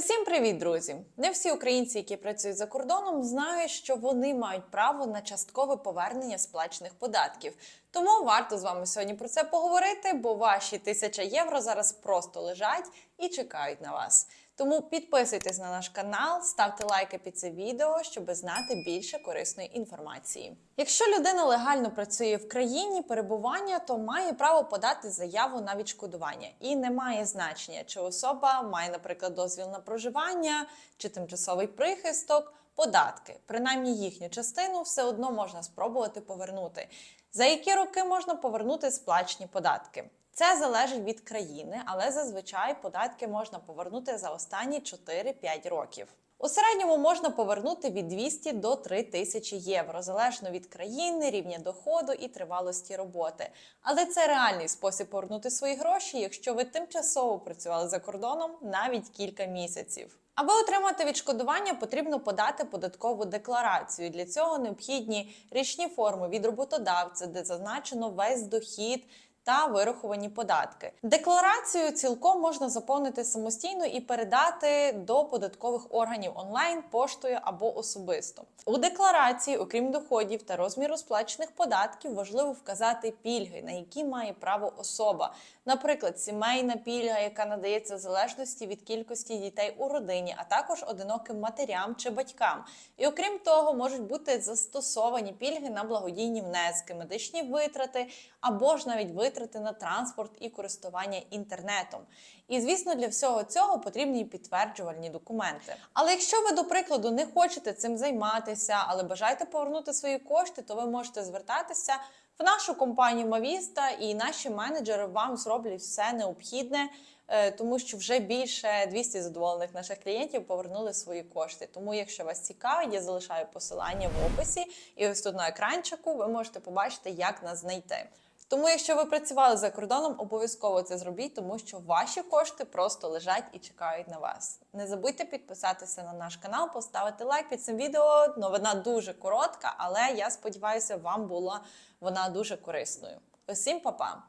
Усім привіт, друзі! Не всі українці, які працюють за кордоном, знають, що вони мають право на часткове повернення сплачених податків. Тому варто з вами сьогодні про це поговорити, бо ваші тисяча євро зараз просто лежать і чекають на вас. Тому підписуйтесь на наш канал, ставте лайки під це відео, щоб знати більше корисної інформації. Якщо людина легально працює в країні перебування, то має право подати заяву на відшкодування, і не має значення, чи особа має, наприклад, дозвіл на проживання чи тимчасовий прихисток. Податки, принаймні їхню частину, все одно можна спробувати повернути. За які роки можна повернути сплачені податки? Це залежить від країни, але зазвичай податки можна повернути за останні 4-5 років. У середньому можна повернути від 200 до 3 тисячі євро, залежно від країни, рівня доходу і тривалості роботи. Але це реальний спосіб повернути свої гроші, якщо ви тимчасово працювали за кордоном навіть кілька місяців. Аби отримати відшкодування, потрібно подати податкову декларацію. Для цього необхідні річні форми від роботодавця, де зазначено весь дохід та вираховані податки. Декларацію цілком можна заповнити самостійно і передати до податкових органів онлайн, поштою або особисто. У декларації, окрім доходів та розміру сплачених податків, важливо вказати пільги, на які має право особа. Наприклад, сімейна пільга, яка надається в залежності від кількості дітей у родині, а також одиноким матерям чи батькам. І окрім того, можуть бути застосовані пільги на благодійні внески, медичні витрати або ж навіть витрати на транспорт і користування інтернетом. І звісно, для всього цього потрібні підтверджувальні документи. Але якщо ви, до прикладу, не хочете цим займатися, але бажаєте повернути свої кошти, то ви можете звертатися в нашу компанію Мавіста, і наші менеджери вам зроблять все необхідне. е, Тому що вже більше 200 задоволених наших клієнтів повернули свої кошти. Тому, якщо вас цікавить, я залишаю посилання в описі, і ось тут на екранчику ви можете побачити, як нас знайти. Тому, якщо ви працювали за кордоном, обов'язково це зробіть, тому що ваші кошти просто лежать і чекають на вас. Не забудьте підписатися на наш канал, поставити лайк під цим відео. Новина дуже коротка, але я сподіваюся, вам була вона дуже корисною. Усім па-па!